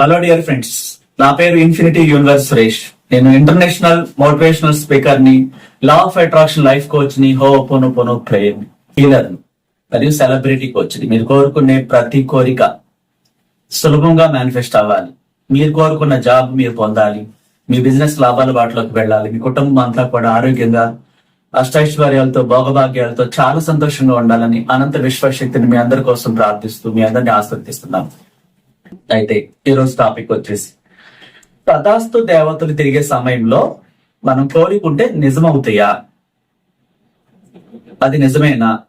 Hello dear friends నా పేరు infinity universe Suresh. నేను ఇంటర్నేషనల్ మోటివేషనల్ స్పీకర్ని లా ఆఫ్ అట్రాక్షన్ లైఫ్ కోచ్ని హో పోను పోను ప్రేయర్ హీలర్ మరియు సెలబ్రిటీ కోచ్ని. మీరు కోరుకునే ప్రతి కోరిక సులభంగా మేనిఫెస్ట్ అవ్వాలి. మీరు కోరుకున్న జాబ్ మీరు పొందాలి. మీ బిజినెస్ లాభాల బాటలోకి వెళ్ళాలి. మీ కుటుంబం అంతా కూడా ఆరోగ్యంగా అష్టైశ్వర్యాలతో భోగభాగ్యాలతో చాలా సంతోషంగా ఉండాలని అనంత విశ్వశక్తిని మీ అందరి కోసం ప్రార్థిస్తూ మీ అందరిని ఆస్వాదిస్తున్నాను అయితే ఈరోజు టాపిక్ వచ్చేసి తదాస్తు దేవతలు తిరిగే సమయంలో మనం కోరికుంటే నిజమవుతాయా? అది నిజమేనా?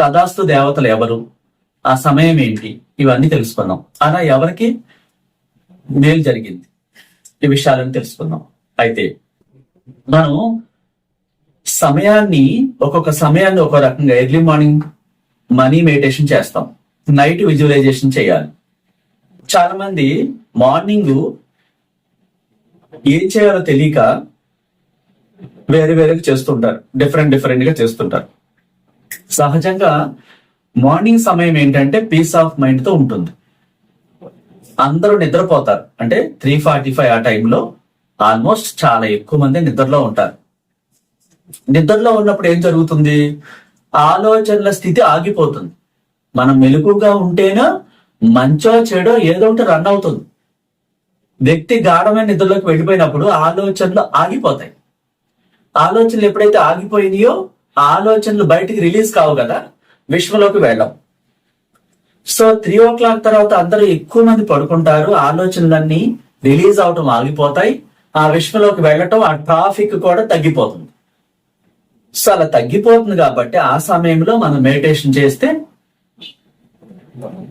తదాస్తు దేవతలు ఎవరు? ఆ సమయం ఏంటి? ఇవన్నీ తెలుసుకుందాం. అలా ఎవరికి? మేలు జరిగింది. ఈ విషయాలను తెలుసుకుందాం. అయితే మనం సమయాన్ని ఒక్కొక్క సమయాన్ని ఒక రకంగా ఎర్లీ మార్నింగ్ మనీ మెడిటేషన్ చేస్తాం. నైట్ విజువలైజేషన్ చేయాలి. చాలా మంది మార్నింగ్ ఏం చేయాలో తెలియక వేరే వేరేగా చేస్తుంటారు. డిఫరెంట్ డిఫరెంట్గా చేస్తుంటారు. సహజంగా మార్నింగ్ సమయం ఏంటంటే పీస్ ఆఫ్ మైండ్తో ఉంటుంది. అందరూ నిద్రపోతారు. అంటే త్రీ ఫార్టీ ఫైవ్ ఆ టైంలో ఆల్మోస్ట్ చాలా ఎక్కువ మంది నిద్రలో ఉంటారు. నిద్రలో ఉన్నప్పుడు ఏం జరుగుతుంది? ఆలోచనల స్థితి ఆగిపోతుంది. మనం మెలకుగా ఉంటేనే మంచో చెడో ఏదో ఒకటి రన్ అవుతుంది. వ్యక్తి గాఢమైన నిద్రలోకి వెళ్ళిపోయినప్పుడు ఆలోచనలు ఆగిపోతాయి. ఆలోచనలు ఎప్పుడైతే ఆగిపోయినాయో ఆ ఆలోచనలు బయటికి రిలీజ్ కావు కదా విశ్వలోకి వెళ్ళం సో త్రీ ఓ క్లాక్ తర్వాత అందరూ ఎక్కువ మంది పడుకుంటారు ఆలోచనలన్నీ రిలీజ్ అవటం ఆగిపోతాయి. ఆ విశ్వలోకి వెళ్ళటం ఆ ట్రాఫిక్ కూడా తగ్గిపోతుంది. సో అలా తగ్గిపోతుంది కాబట్టి ఆ సమయంలో మనం మెడిటేషన్ చేస్తే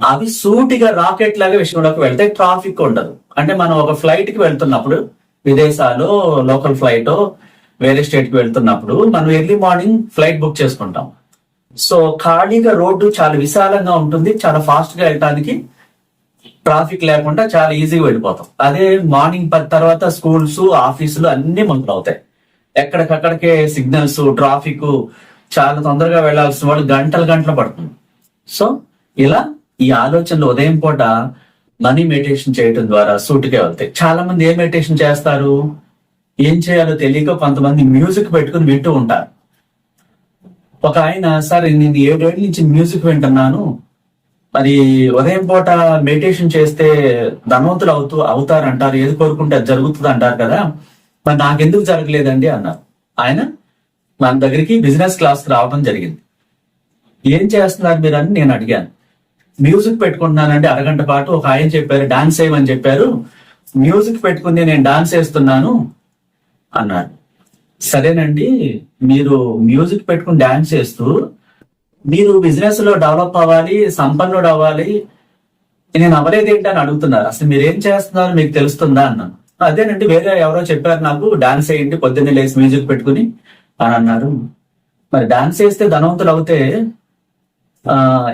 అవి సూటిగా రాకెట్ లాగా విషయంలోకి వెళ్తే ట్రాఫిక్ ఉండదు. అంటే మనం ఒక ఫ్లైట్కి వెళ్తున్నప్పుడు విదేశాలు లోకల్ ఫ్లైట్ వేరే స్టేట్కి వెళ్తున్నప్పుడు మనం ఎర్లీ మార్నింగ్ ఫ్లైట్ బుక్ చేసుకుంటాం. సో ఖాళీగా రోడ్డు చాలా విశాలంగా ఉంటుంది చాలా ఫాస్ట్గా వెళ్ళడానికి ట్రాఫిక్ లేకుండా చాలా ఈజీగా వెళ్ళిపోతాం. అదే మార్నింగ్ పది తర్వాత స్కూల్స్ ఆఫీసులు అన్ని మొదలవుతాయి ఎక్కడికక్కడికే సిగ్నల్స్ ట్రాఫిక్ చాలా తొందరగా వెళ్ళాల్సిన వాళ్ళు గంటలు గంటలు పడుతుంది. సో ఇలా ఈ ఆలోచనలు ఉదయం పూట మనీ మెడిటేషన్ చేయడం ద్వారా సూటిగా వెళ్తాయి. చాలా మంది ఏ మెడిటేషన్ చేస్తారు? ఏం చేయాలో తెలియక కొంతమంది మ్యూజిక్ పెట్టుకుని వింటూ ఉంటారు. ఒక ఆయన సార్ నేను ఏడేళ్ళ నుంచి మ్యూజిక్ వింటున్నాను. మరి ఉదయం పూట మెడిటేషన్ చేస్తే ధనవంతులు అవుతూ అవుతారంటారు. ఏది కోరుకుంటే అది జరుగుతుంది అంటారు కదా. మరి నాకెందుకు జరగలేదండి అన్నారు. ఆయన మన దగ్గరికి బిజినెస్ క్లాస్ రావడం జరిగింది. ఏం చేస్తున్నారు మీరు అని నేను అడిగాను. మ్యూజిక్ పెట్టుకుంటున్నానండి అరగంట పాటు. ఒక ఆయన చెప్పారు డాన్స్ చేయమని చెప్పారు. మ్యూజిక్ పెట్టుకుంది నేను డాన్స్ వేస్తున్నాను అన్నారు. సరేనండి మీరు మ్యూజిక్ పెట్టుకుని డాన్స్ చేస్తూ మీరు బిజినెస్లో డెవలప్ అవ్వాలి సంపన్నుడు అవ్వాలి. నేను అవ్వలేదు ఏంటి అని అడుగుతున్నారు. అసలు మీరు ఏం చేస్తున్నారు? మీకు తెలుస్తుందా అన్నాను. అదేనండి వేరే ఎవరో చెప్పారు నాకు డాన్స్ వేయండి పొద్దున్నే లేచి మ్యూజిక్ పెట్టుకుని అని అన్నారు. మరి డాన్స్ వేస్తే ధనవంతులు అవుతే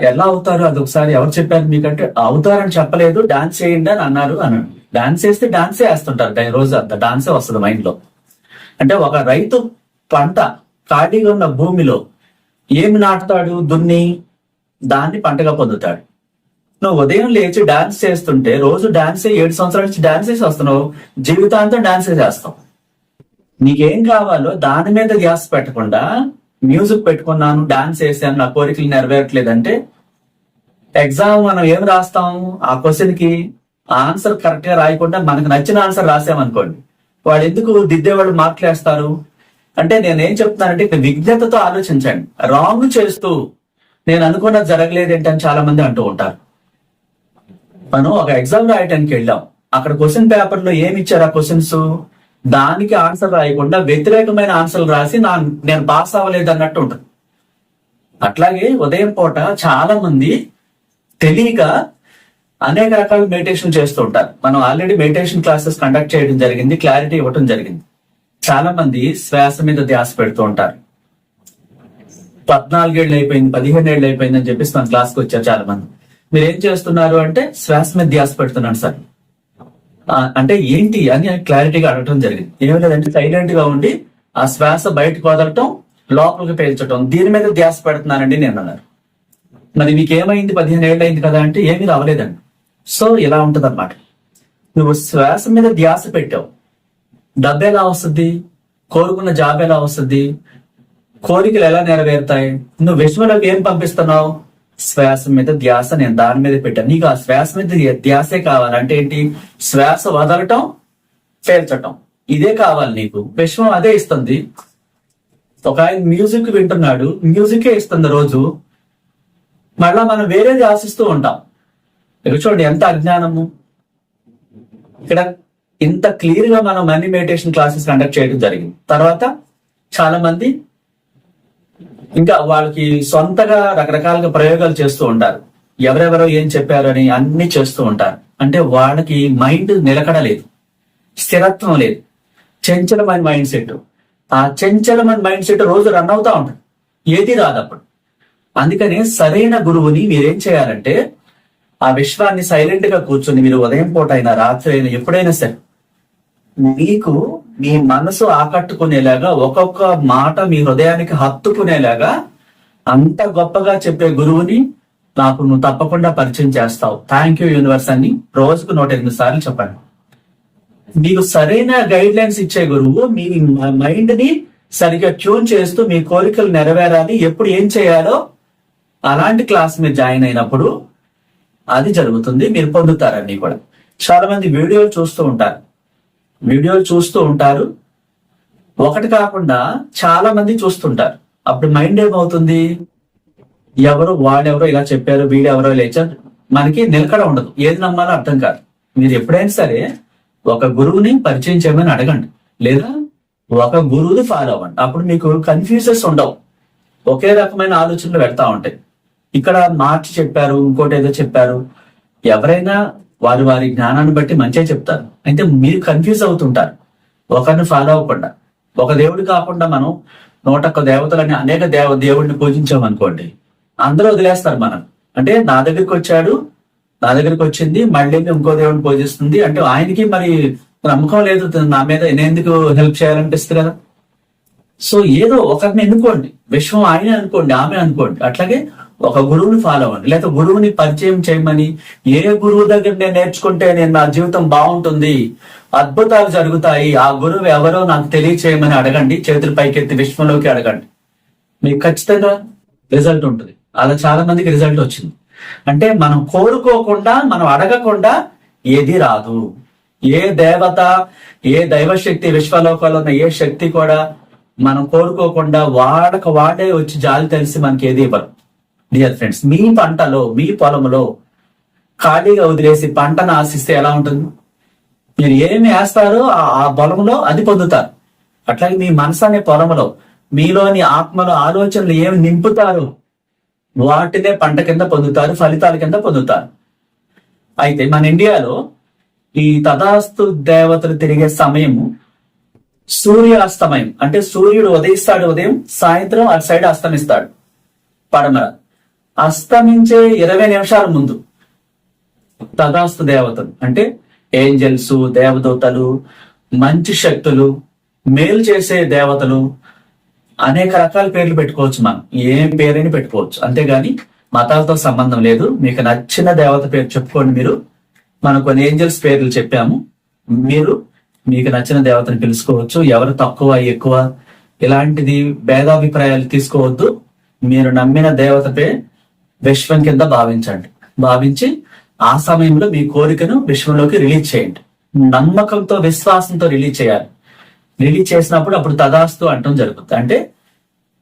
ఎలా అవుతారు అది ఒకసారి ఎవరు చెప్పారు మీకంటే అవుతారని చెప్పలేదు డాన్స్ చేయండి అని అన్నారు అని డాన్స్ వేస్తే డాన్సే వేస్తుంటారు డా- రోజు అంత డాన్సే వస్తుంది మైండ్లో. అంటే ఒక రైతు పంట ఖాళీగా ఉన్న భూమిలో ఏమి నాటుతాడు దున్ని దాన్ని పంటగా పొందుతాడు. నువ్వు ఉదయం లేచి డాన్స్ చేస్తుంటే రోజు డాన్స్ ఏడు సంవత్సరాల నుంచి డాన్స్ చేసి వస్తున్నావు జీవితాంతం డాన్స్ చేస్తావు. నీకేం కావాలో దాని మీద గ్యాస్ పెట్టకుండా మ్యూజిక్ పెట్టుకున్నాను డాన్స్ వేసాను నా కోరికలు నెరవేరట్లేదంటే ఎగ్జామ్ మనం ఏం రాస్తాం? ఆ క్వశ్చన్కి ఆన్సర్ కరెక్ట్గా రాయకుండా మనకు నచ్చిన ఆన్సర్ రాసామనుకోండి. వాళ్ళు ఎందుకు దిద్దేవాళ్ళు మార్కులు వేస్తారు అంటే నేను ఏం చెప్తున్నానంటే విజ్ఞతతో ఆలోచించండి. రాంగ్ చేస్తూ నేను అనుకున్నది జరగలేదు ఏంటని చాలా మంది అంటూ ఉంటారు. మనం ఒక ఎగ్జామ్ రాయటానికి వెళ్ళాం. అక్కడ క్వశ్చన్ పేపర్లో ఏమి ఇచ్చారు ఆ క్వశ్చన్స్? దానికి ఆన్సర్ రాయకుండా వ్యతిరేకమైన ఆన్సర్లు రాసి నా నేను పాస్ అవ్వలేదు అన్నట్టు ఉంటుంది. అట్లాగే ఉదయం పూట చాలా మంది తెలియక అనేక రకాల మెడిటేషన్ చేస్తూ ఉంటారు. మనం ఆల్రెడీ మెడిటేషన్ క్లాసెస్ కండక్ట్ చేయడం జరిగింది క్లారిటీ ఇవ్వడం జరిగింది. చాలా మంది శ్వాస మీద ధ్యాస పెడుతూ ఉంటారు. పద్నాలుగేళ్ళు అయిపోయింది పదిహేను ఏళ్ళు అయిపోయింది అని చెప్పేసి మన క్లాస్కి వచ్చారు చాలా మంది. మీరు ఏం చేస్తున్నారు అంటే శ్వాస మీద ధ్యాస పెడుతున్నాను సార్. అంటే ఏంటి అని క్లారిటీగా అడగటం జరిగింది. ఏం లేదంటే సైలెంట్గా ఉండి ఆ శ్వాస బయటకు వదలటం లోపలికి పేల్చటం దీని మీద ధ్యాస పెడుతున్నానండి నేను అన్నారు. మరి మీకు ఏమైంది పదిహేను ఏళ్ళు అయింది కదా అంటే ఏమీ రావలేదండి. సో ఇలా ఉంటది నువ్వు శ్వాస మీద ధ్యాస పెట్టావు. డబ్బు ఎలా వస్తుంది? కోరుకున్న జాబ్ ఎలా వస్తుంది? కోరికలు ఎలా నెరవేరుతాయి? నువ్వు విశ్వలోకి ఏం పంపిస్తున్నావు? శ్వాస మీద ధ్యాస నేను దాని మీద పెట్టాను. నీకు ఆ శ్వాస మీద ధ్యాసే కావాలంటే ఏంటి? శ్వాస వదలటం పేల్చటం. ఇదే కావాలి నీకు. విశ్వం అదే ఇస్తుంది. ఒక ఆయన మ్యూజిక్ వింటున్నాడు. మ్యూజికే ఇస్తుంది రోజు. మళ్ళా మనం వేరేది ఆశిస్తూ ఉంటాం. ఇక్కడ చూడండి ఎంత అజ్ఞానము. ఇక్కడ ఇంత క్లియర్గా మనం మనీ మెడిటేషన్ క్లాసెస్ కండక్ట్ చేయడం జరిగింది. తర్వాత చాలా మంది ఇంకా వాళ్ళకి సొంతగా రకరకాలుగా ప్రయోగాలు చేస్తూ ఉంటారు. ఎవరెవరో ఏం చెప్పారని అన్ని చేస్తూ ఉంటారు. అంటే వాళ్ళకి మైండ్ నిలకడలేదు. స్థిరత్వం లేదు. చంచలమైన మైండ్ సెట్. ఆ చంచలమైన మైండ్ సెట్ రోజు రన్ అవుతా ఉంటుంది. ఏది రాదు అప్పుడు అందుకనే సరైన గురువుని మీరేం చేయాలంటే ఆ విశ్వాన్ని సైలెంట్గా కూర్చొని మీరు ఉదయం పూట అయినా రాత్రి అయినా ఎప్పుడైనా సరే మీకు మీ మనసు ఆకట్టుకునేలాగా ఒక్కొక్క మాట మీ హృదయానికి హత్తుకునేలాగా అంత గొప్పగా చెప్పే గురువుని నాకు నువ్వు తప్పకుండా పరిచయం చేస్తావు. థ్యాంక్ యూ యూనివర్స్ అని రోజుకు నూట ఎనిమిది సార్లు చెప్పండి మీకు సరైన గైడ్ లైన్స్ ఇచ్చే గురువు మీ మైండ్ని సరిగ్గా ట్యూన్ చేస్తూ మీ కోరికలు నెరవేరాలి. ఎప్పుడు ఏం చేయాలో అలాంటి క్లాస్ మీరు జాయిన్ అయినప్పుడు అది జరుగుతుంది. మీరు పొందుతారని కూడా. చాలా మంది వీడియోలు చూస్తూ ఉంటారు. వీడియోలు చూస్తూ ఉంటారు. ఒకటి కాకుండా చాలా మంది చూస్తుంటారు. అప్పుడు మైండ్ ఏమవుతుంది? ఎవరు వాడెవరో ఇలా చెప్పారు వీడెవరో లేచారు మనకి నిలకడ ఉండదు. ఏది నమ్మాలో అర్థం కాదు. మీరు ఎప్పుడైనా సరే ఒక గురువుని పరిచయం చేయమని అడగండి. లేదా ఒక గురువుని ఫాలో అవ్వండి. అప్పుడు మీకు కన్ఫ్యూజెస్ ఉండవు. ఒకే రకమైన ఆలోచనలు పెడతా ఉంటాయి. ఇక్కడ మార్చి చెప్పారు ఇంకోటి ఏదో చెప్పారు. ఎవరైనా వారు వారి జ్ఞానాన్ని బట్టి మంచిగా చెప్తారు. అయితే మీరు కన్ఫ్యూజ్ అవుతుంటారు. ఒకరిని ఫాలో అవ్వకుండా. ఒక దేవుడు కాకుండా మనం నూటొక్క దేవతలని అనేక దేవ దేవుడిని పూజించామనుకోండి అందరూ వదిలేస్తారు మనం అంటే నా దగ్గరికి వచ్చాడు నా దగ్గరికి వచ్చింది మళ్ళీ ఇంకో దేవుడిని పూజిస్తుంది. అంటే ఆయనకి మరి నమ్మకం లేదు నా మీద ఎందుకు హెల్ప్ చేయాలనిపిస్తుంది కదా? సో ఏదో ఒకరిని ఎన్నుకోండి. విశ్వం ఆయన అనుకోండి ఆమె అనుకోండి. అట్లాగే ఒక గురువుని ఫాలో అవ్వండి. లేదా గురువుని పరిచయం చేయమని ఏ గురువు దగ్గర నేను నేర్చుకుంటే నేను నా జీవితం బాగుంటుంది? అద్భుతాలు జరుగుతాయి. ఆ గురువు ఎవరో నాకు తెలియచేయమని అడగండి. చేతులు పైకెత్తి విశ్వంలోకి అడగండి. మీకు ఖచ్చితంగా రిజల్ట్ ఉంటుంది. అలా చాలా మందికి రిజల్ట్ వచ్చింది. అంటే మనం కోరుకోకుండా మనం అడగకుండా ఏది రాదు. ఏ దేవత ఏ దైవశక్తి విశ్వలోకంలో ఉన్న ఏ శక్తి కూడా మనం కోరుకోకుండా వాడక వాడే వచ్చి జాలి తెలిసి మనకి ఏది ఇవ్వరు. డియర్ ఫ్రెండ్స్ మీ పంటలో మీ పొలంలో ఖాళీగా వదిలేసి పంటను ఆశిస్తే ఎలా ఉంటుంది? మీరు ఏమి వేస్తారో ఆ పొలంలో అది పొందుతారు. అట్లాగే మీ మనసు అనే పొలంలో మీలోని ఆత్మలో ఆలోచనలు ఏమి నింపుతారు? వాటినే పంట కింద పొందుతారు ఫలితాల కింద పొందుతారు. అయితే మన ఇండియాలో ఈ తదాస్తు దేవతలు తిరిగే సమయము సూర్యాస్తమయం అంటే సూర్యుడు ఉదయిస్తాడు ఉదయం సాయంత్రం అటు సైడ్ అస్తమిస్తాడు. పడమర. అస్తమించే ఇరవై నిమిషాల ముందు తదాస్తు దేవతలు అంటే ఏంజల్స్ దేవదూతలు మంచి శక్తులు మేలు చేసే దేవతలు అనేక రకాల పేర్లు పెట్టుకోవచ్చు మనం. ఏం పేరైనా పెట్టుకోవచ్చు. అంతేగాని మతాలతో సంబంధం లేదు. మీకు నచ్చిన దేవత పేరు చెప్పుకోండి మీరు. మనం కొన్ని ఏంజల్స్ పేర్లు చెప్పాము. మీరు మీకు నచ్చిన దేవతను పిలుచుకోవచ్చు. ఎవరు తక్కువ ఎక్కువ ఇలాంటిది భేదాభిప్రాయాలు తీసుకోవద్దు. మీరు నమ్మిన దేవతపై విశ్వం కింద భావించండి. భావించి ఆ సమయంలో మీ కోరికను విశ్వంలోకి రిలీజ్ చేయండి. నమ్మకంతో విశ్వాసంతో రిలీజ్ చేయాలి. రిలీజ్ చేసినప్పుడు అప్పుడు తదాస్తు అంటం జరుగుతుంది. అంటే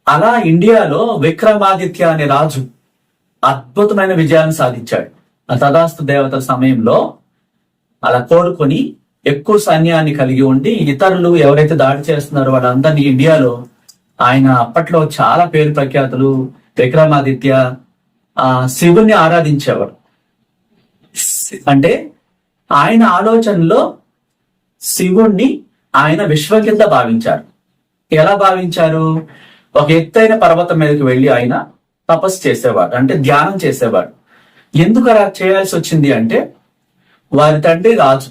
అలా ఇండియాలో విక్రమాదిత్య అనే రాజు అద్భుతమైన విజయాన్ని సాధించాడు. ఆ తదాస్తు దేవతల సమయంలో అలా కోరుకొని ఎక్కువ సైన్యాన్ని కలిగి ఉండి ఇతరులు ఎవరైతే దాడి చేస్తున్నారో వాళ్ళందరినీ ఇండియాలో ఆయన అప్పట్లో చాలా పేరు ప్రఖ్యాతులు విక్రమాదిత్య శివుణ్ణి ఆరాధించేవారు. అంటే ఆయన ఆలోచనలో శివుణ్ణి ఆయన విశ్వం కింద భావించారు. ఎలా భావించారు? ఒక ఎత్తైన పర్వతం మీదకి వెళ్ళి ఆయన తపస్సు చేసేవాడు అంటే ధ్యానం చేసేవాడు ఎందుకు అలా చేయాల్సి వచ్చింది అంటే వారి తండ్రి రాజు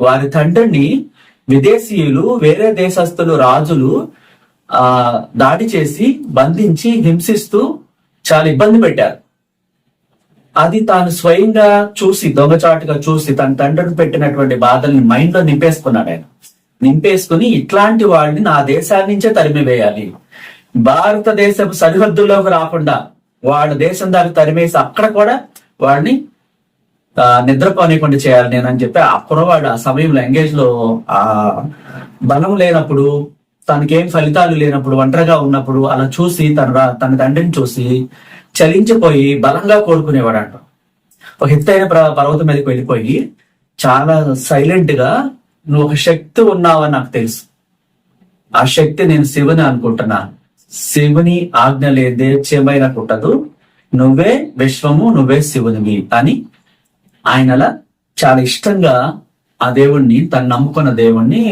వారి తండ్రిని విదేశీయులు వేరే దేశస్తులు రాజులు ఆ దాడి చేసి బంధించి హింసిస్తూ చాలా ఇబ్బంది పెట్టారు. అది తాను స్వయంగా చూసి దొంగచాటుగా చూసి తన తండ్రికి పెట్టినటువంటి బాధల్ని మైండ్లో నింపేసుకున్నాడు ఆయన. నింపేసుకుని ఇట్లాంటి వాళ్ళని నా దేశాన్ని నుంచే తరిమివేయాలి. భారతదేశపు సరిహద్దుల్లోకి రాకుండా వాళ్ళ దేశం దాకా తరిమేసి అక్కడ కూడా వాడిని నిద్రపోనికుండా చేయాలి నేను అని చెప్పి ఆ వాడు ఆ సమయంలో ఎంగేజ్లో ఆ బలం లేనప్పుడు తనకేం ఫలితాలు లేనప్పుడు ఒంటరిగా ఉన్నప్పుడు అలా చూసి తన తన తండ్రిని చూసి చలించిపోయి బలంగా కోరుకునేవాడు అంట ఒక ఎత్తైన పర్వతం మీదకి వెళ్ళిపోయి చాలా సైలెంట్గా నువ్వు ఒక శక్తి ఉన్నావని నాకు తెలుసు. ఆ శక్తి నేను శివుని అనుకుంటున్నాను శివుని ఆజ్ఞ లేదే చేమైన పుట్టదు నువ్వే విశ్వము నువ్వే శివునివి అని ఆయనలా చాలా ఇష్టంగా ఆ దేవుణ్ణి తను నమ్ముకున్న దేవుణ్ణి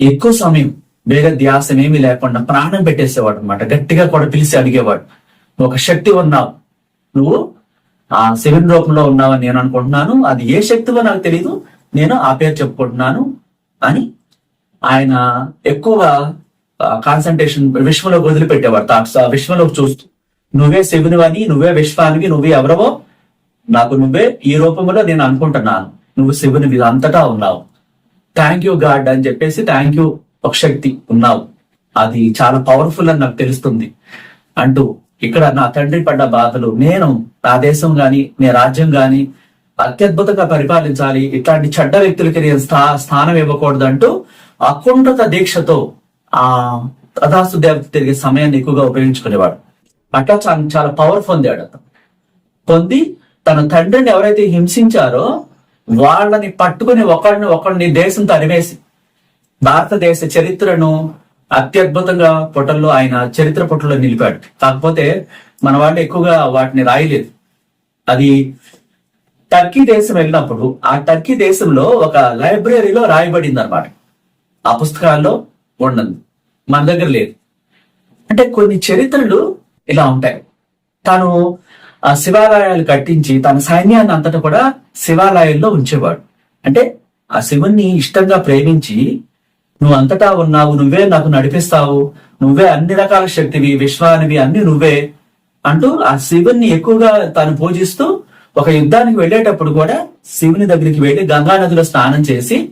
ఎక్కువ సమయం వేరే ధ్యాసం ఏమీ లేకుండా ప్రాణం పెట్టేసేవాడు అనమాట గట్టిగా కూడా పిలిచి అడిగేవాడు. ఒక శక్తి ఉన్నావు. నువ్వు ఆ శివుని రూపంలో ఉన్నావని నేను అనుకుంటున్నాను. అది ఏ శక్తివో నాకు తెలియదు నేను ఆ పేరు చెప్పుకుంటున్నాను అని ఆయన ఎక్కువ కాన్సన్ట్రేషన్ విశ్వంలోకి వదిలిపెట్టేవాడు థాట్స్ ఆ విశ్వంలోకి చూస్తూ నువ్వే శివునివని నువ్వే విశ్వానికి నువ్వే ఎవరవో నాకు నువ్వే ఈ రూపంలో నేను అనుకుంటున్నాను. నువ్వు శివుని అంతటా ఉన్నావు. థ్యాంక్ యూ గాడ్ అని చెప్పేసి థ్యాంక్ యూ ఒక శక్తి ఉన్నావు. అది చాలా పవర్ఫుల్ అని నాకు తెలుస్తుంది. అంటూ ఇక్కడ నా తండ్రి పడ్డ బాధలు నేను నా దేశం గాని నీ రాజ్యం గాని అత్యద్భుతంగా పరిపాలించాలి. ఇట్లాంటి చెడ్డ వ్యక్తులకి నేను స్థా స్థానం ఇవ్వకూడదు అంటూ అకుంఠత దీక్షతో ఆ తదాసు దేవత తిరిగే సమయాన్ని ఎక్కువగా ఉపయోగించుకునేవాడు. అట్లా చాలా చాలా పవర్ పొందాడు అతను. పొంది తన తండ్రిని ఎవరైతే హింసించారో వాళ్ళని పట్టుకుని ఒకరిని ఒకరిని దేశం తరివేసి భారతదేశ చరిత్రను అత్యద్భుతంగా పొటల్లో ఆయన చరిత్ర పొట్టలో నిలిపాడు. కాకపోతే మన వాళ్ళు ఎక్కువగా వాటిని రాయలేదు. అది టర్కీ దేశం వెళ్ళినప్పుడు ఆ టర్కీ దేశంలో ఒక లైబ్రరీలో రాయబడింది అనమాట ఆ పుస్తకాల్లో ఉండదు మన దగ్గర లేదు. అంటే కొన్ని చరిత్రలు ఇలా ఉంటాయి. తను ఆ శివాలయాలు కట్టించి తన సైన్యాన్ని అంతటా కూడా శివాలయాల్లో ఉంచేవాడు. అంటే ఆ శివుణ్ణి ఇష్టంగా ప్రేమించి నువ్వు అంతటా ఉన్నావు నువ్వే నాకు నడిపిస్తావు నువ్వే అన్ని రకాల శక్తివి విశ్వానివి అన్ని నువ్వే అంటూ ఆ శివుణ్ణి ఎక్కువగా తాను పూజిస్తూ ఒక యుద్ధానికి వెళ్ళేటప్పుడు కూడా శివుని దగ్గరికి వెళ్ళి గంగా నదిలో స్నానం చేసి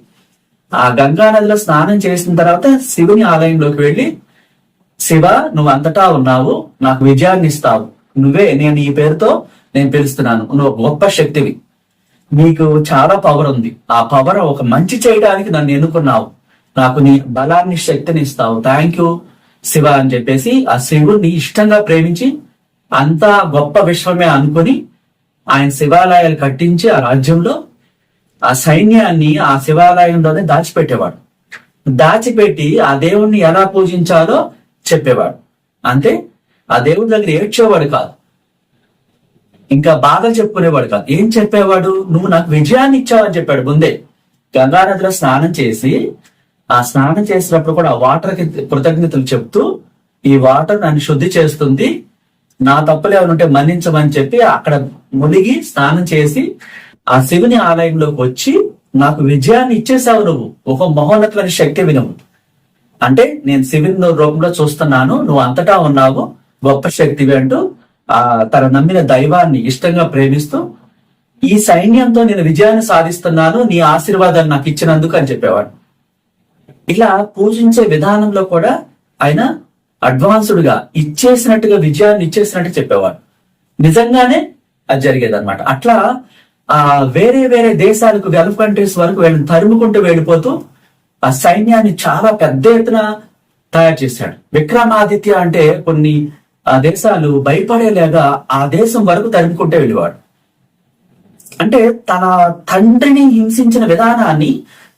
ఆ గంగా నదిలో స్నానం చేసిన తర్వాత శివుని ఆలయంలోకి వెళ్ళి శివ నువ్వు అంతటా ఉన్నావు నాకు విజయాన్ని ఇస్తావు. నువ్వే నేను ఈ పేరుతో నేను పిలుస్తున్నాను. నువ్వు గొప్ప శక్తివి. నీకు చాలా పవర్ ఉంది. ఆ పవర్ ఒక మంచి చేయడానికి నన్ను ఎన్నుకున్నావు. నాకు నీ బలాన్ని శక్తిని ఇస్తావు థ్యాంక్ యూ శివ అని చెప్పేసి ఆ శివుడిని ఇష్టంగా ప్రేమించి అంత గొప్ప విశ్వమే అనుకుని ఆయన శివాలయాలు కట్టించి ఆ రాజ్యంలో ఆ సైన్యాన్ని ఆ శివాలయంలోనే దాచిపెట్టేవాడు. దాచిపెట్టి ఆ దేవుణ్ణి ఎలా పూజించాలో చెప్పేవాడు. అంతే ఆ దేవుడి దగ్గర ఏడ్చేవాడు కాదు. ఇంకా బాధలు చెప్పుకునేవాడు కాదు. ఏం చెప్పేవాడు? నువ్వు నాకు విజయాన్ని ఇచ్చావని చెప్పాడు. ముందే గంగానదిలో స్నానం చేసి ఆ స్నానం చేసినప్పుడు కూడా ఆ వాటర్కి కృతజ్ఞతలు చెప్తూ ఈ వాటర్ నన్ను శుద్ధి చేస్తుంది. నా తప్పులు ఏమైనా ఉంటే మన్నించమని చెప్పి అక్కడ మునిగి స్నానం చేసి ఆ శివుని ఆలయంలోకి వచ్చి నాకు విజయాన్ని ఇచ్చేసావు నువ్వు. ఒక మహోన్నతమైన శక్తి వినవు. అంటే నేను శివుని రూపంలో చూస్తున్నాను. నువ్వు అంతటా ఉన్నావు. గొప్ప శక్తివి అంటూ ఆ తన నమ్మిన దైవాన్ని ఇష్టంగా ప్రేమిస్తూ ఈ సైన్యంతో నేను విజయాన్ని సాధిస్తున్నాను. నీ ఆశీర్వాదాన్ని నాకు ఇచ్చినందుకు అని చెప్పేవాడు. ఇలా పూజించే విధానంలో కూడా ఆయన అడ్వాన్స్డ్గా ఇచ్చేసినట్టుగా విజయాన్ని ఇచ్చేసినట్టు చెప్పేవాడు నిజంగానే అది జరిగేది అనమాట అట్లా ఆ వేరే వేరే దేశాలకు గల్ఫ్ కంట్రీస్ వరకు వీళ్ళని తరుముకుంటూ వెళ్ళిపోతూ ఆ సైన్యాన్ని చాలా పెద్ద ఎత్తున తయారు చేశాడు. విక్రమాదిత్య అంటే కొన్ని ఆ దేశాలు భయపడేలాగా ఆ దేశం వరకు తరుముకుంటూ వెళ్ళేవాడు. అంటే తన తండ్రిని హింసించిన విధానాన్ని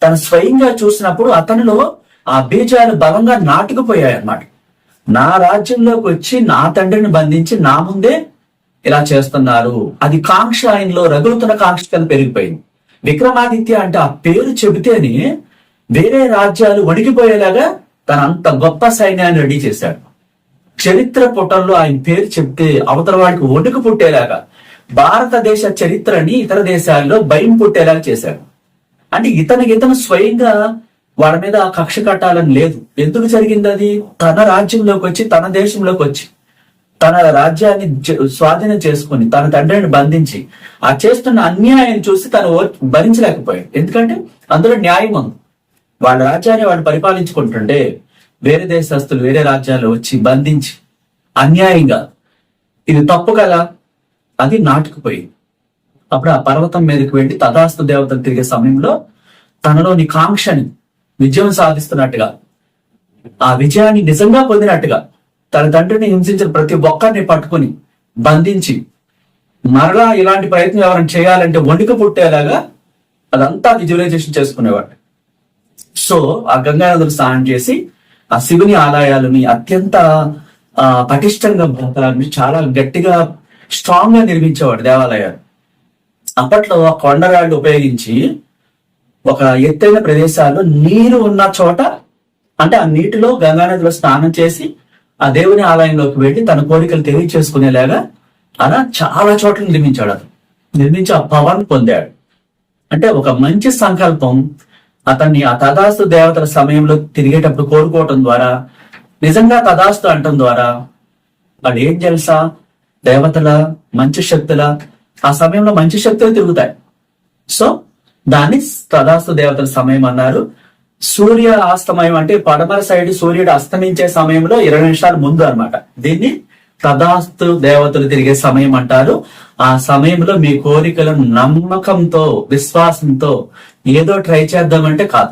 తను స్వయంగా చూసినప్పుడు అతనిలో ఆ బీజాలు బలంగా నాటుకుపోయాయి అన్నమాట నా రాజ్యంలోకి వచ్చి నా తండ్రిని బంధించి నా ముందే ఇలా చేస్తున్నారు. అది కాంక్ష ఆయనలో రగులుతున్న కాంక్ష కింద పెరిగిపోయింది. విక్రమాదిత్య అంటే ఆ పేరు చెబితేనే వేరే రాజ్యాలు వణికిపోయేలాగా తన అంత గొప్ప సైన్యాన్ని రెడీ చేశాడు. చరిత్ర పుటంలో ఆయన పేరు చెప్తే అవతల వాడికి వణుకు పుట్టేలాగా భారతదేశ చరిత్రని ఇతర దేశాల్లో భయం పుట్టేలాగా చేశాడు. అంటే ఇతనికి ఇతను స్వయంగా వాళ్ళ మీద కక్ష కట్టాలని లేదు. ఎందుకు జరిగింది అది? తన రాజ్యంలోకి వచ్చి తన దేశంలోకి వచ్చి తన రాజ్యాన్ని స్వాధీనం చేసుకుని తన తండ్రిని బంధించి ఆ చేస్తున్న అన్యాయం చూసి తను ఓ- భరించలేకపోయాడు. ఎందుకంటే అందులో న్యాయం ఉంది. వాళ్ళ రాజ్యాన్ని వాళ్ళు పరిపాలించుకుంటుంటే వేరే దేశస్తులు వేరే రాజ్యాలు వచ్చి బంధించి అన్యాయంగా ఇది తప్పు కదా? అది నాటుకుపోయి అప్పుడు ఆ పర్వతం మీదకి వెళ్ళి తదాస్తు దేవతలు తిరిగే సమయంలో తనలోని కాంక్షని విజయం సాధిస్తున్నట్టుగా ఆ విజయాన్ని నిజంగా పొందినట్టుగా తన తండ్రిని హింసించిన ప్రతి ఒక్కరిని పట్టుకొని బంధించి మరలా ఇలాంటి ప్రయత్నం ఎవరైనా చేయాలంటే వణుకు పుట్టేలాగా అదంతా విజువలైజేషన్ చేసుకునేవాడు. సో ఆ గంగా నదులు స్నానం చేసి ఆ శివుని ఆలయాలని అత్యంత పటిష్టంగా చాలా గట్టిగా స్ట్రాంగ్గా నిర్మించేవాడు దేవాలయాలు. అప్పట్లో ఆ కొండరాళ్ళు ఉపయోగించి ఒక ఎత్తైన ప్రదేశాల్లో నీరు ఉన్న చోట అంటే ఆ నీటిలో గంగానదిలో స్నానం చేసి ఆ దేవుని ఆలయంలోకి వెళ్ళి తన కోరికలు తెలియచేసుకునేలాగా అలా చాలా చోట్ల నిర్మించాడు అతను. నిర్మించి ఆ పవన్ పొందాడు. అంటే ఒక మంచి సంకల్పం అతన్ని ఆ తదాస్తు దేవతల సమయంలో తిరిగేటప్పుడు కోరుకోవటం ద్వారా నిజంగా తదాస్తు అంటం ద్వారా వాళ్ళు ఏం తెలుసా? దేవతల మంచి శక్తుల ఆ సమయంలో మంచి శక్తులు తిరుగుతాయి. సో దాన్ని తదాస్తు దేవతల సమయం అన్నారు. సూర్య అస్తమయం అంటే పడమర సైడ్ సూర్యుడు అస్తమించే సమయంలో ఇరవై నిమిషాలు ముందు అన్నమాట. దీన్ని తదాస్తు దేవతలు తిరిగే సమయం అంటారు. ఆ సమయంలో మీ కోరికలను నమ్మకంతో విశ్వాసంతో ఏదో ట్రై చేద్దామంటే కాదు.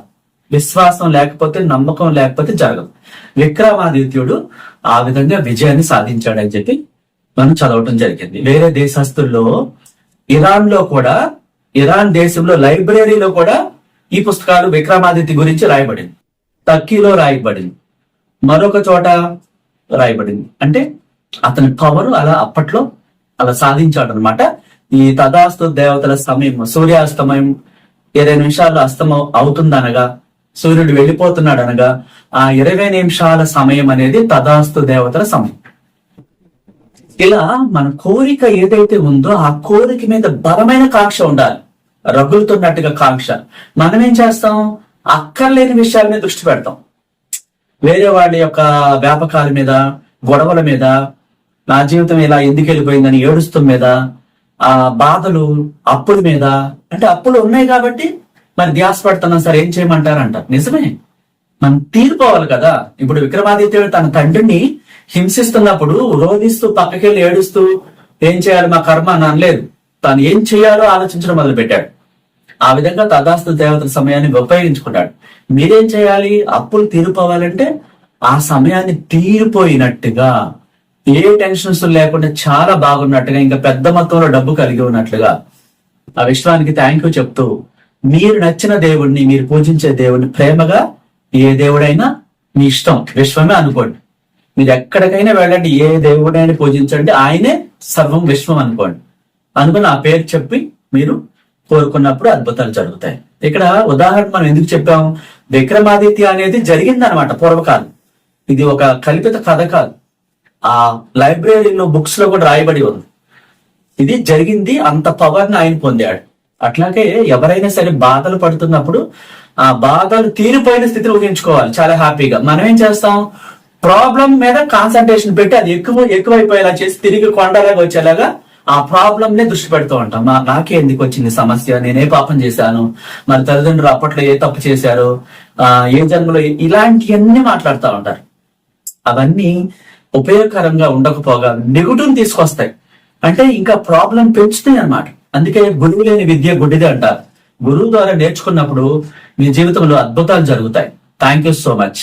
విశ్వాసం లేకపోతే నమ్మకం లేకపోతే జరగదు. విక్రమాదిత్యుడు ఆ విధంగా విజయాన్ని సాధించాడని చెప్పి మనం చదవటం జరిగింది. వేరే దేశస్తుల్లో ఇరాన్లో కూడా ఇరాన్ దేశంలో లైబ్రరీలో కూడా ఈ పుస్తకాలు విక్రమాదిత్య గురించి రాయబడింది. టర్కీలో రాయబడింది. మరొక చోట రాయబడింది. అంటే అతని పవర్ అలా అప్పట్లో అలా సాధించాడు అనమాట ఈ తదాస్తు దేవతల సమయం సూర్యాస్తమయం ఇరవై నిమిషాలు అస్తమం అవుతుందనగా సూర్యుడు వెళ్ళిపోతున్నాడు అనగా ఆ ఇరవై నిమిషాల సమయం అనేది తదాస్తు దేవతల సమయం. ఇలా మన కోరిక ఏదైతే ఉందో ఆ కోరిక మీద బలమైన కాంక్ష ఉండాలి. రగులుతున్నట్టుగా కాంక్ష. మనం ఏం చేస్తాం? అక్కర్లేని విషయాల మీద దృష్టి పెడతాం. వేరే వాళ్ళ యొక్క వ్యాపకాల మీద గొడవల మీద నా జీవితం ఇలా ఎందుకు వెళ్ళిపోయిందని ఏడుస్తు మీద ఆ బాధలు అప్పుల మీద అంటే అప్పులు ఉన్నాయి కాబట్టి మరి ధ్యాస పడుతున్నాం సరే ఏం చేయమంటారంట. నిజమే. మనం తీరిపోవాలి కదా. ఇప్పుడు విక్రమాదిత్యుడు తన తండ్రిని హింసిస్తున్నప్పుడు రోధిస్తూ పక్కకెళ్ళి ఏడుస్తూ ఏం చేయాలి? మా కర్మ అని అనలేదు. తాను ఏం చేయాలో ఆలోచించడం మొదలు పెట్టాడు ఆ విధంగా తదాస్తు దేవతల సమయాన్ని ఉపయోగించుకున్నాడు. మీరేం చేయాలి? అప్పులు తీరిపోవాలంటే ఆ సమయాన్ని తీరిపోయినట్టుగా ఏ టెన్షన్స్ లేకుండా చాలా బాగున్నట్టుగా ఇంకా పెద్ద మొత్తంలో డబ్బు కలిగి ఉన్నట్లుగా ఆ విశ్వానికి థ్యాంక్ యూ చెప్తూ మీరు నచ్చిన దేవుణ్ణి మీరు పూజించే దేవుణ్ణి ప్రేమగా ఏ దేవుడైనా మీ ఇష్టం విశ్వమే అనుకోండి. మీరు ఎక్కడికైనా వెళ్ళండి ఏ దేవుడైనా పూజించండి ఆయనే సర్వం విశ్వం అనుకోండి. అనుకుని ఆ పేరు చెప్పి మీరు కోరుకున్నప్పుడు అద్భుతాలు జరుగుతాయి. ఇక్కడ ఉదాహరణ మనం ఎందుకు చెప్పాము? విక్రమాదిత్య అనేది జరిగిందనమాట పూర్వకాలం. ఇది ఒక కల్పిత కథ కాదు. ఆ లైబ్రరీలో బుక్స్లో కూడా రాయబడి ఉంది. ఇది జరిగింది అంత పవర్ని ఆయన పొందాడు. అట్లాగే ఎవరైనా సరే బాధలు పడుతున్నప్పుడు ఆ బాధలు తీరిపోయిన స్థితిని ఊహించుకోవాలి. చాలా హ్యాపీగా మనం ఏం చేస్తాం? ప్రాబ్లం మీద కాన్సన్ట్రేషన్ పెట్టి అది ఎక్కువ ఎక్కువైపోయేలా చేసి తిరిగి కొండలాగా వచ్చేలాగా ఆ ప్రాబ్లం నే దృష్టి పెడుతూ ఉంటాం. నాకే ఎందుకు వచ్చింది సమస్య? నేనే పాపం చేశాను. మరి తల్లిదండ్రులు అప్పట్లో ఏ తప్పు చేశారు? ఆ ఏ జన్మలో ఇలాంటివన్నీ మాట్లాడుతూ ఉంటారు. అవన్నీ ఉపయోగకరంగా ఉండకపోగా నెగిటివ్ తీసుకొస్తాయి. అంటే ఇంకా ప్రాబ్లం పెంచుతాయి అన్నమాట. అందుకే గురువు లేని విద్య గుడ్డిదే అంటారు. గురువు ద్వారా నేర్చుకున్నప్పుడు మీ జీవితంలో అద్భుతాలు జరుగుతాయి. Thank you so much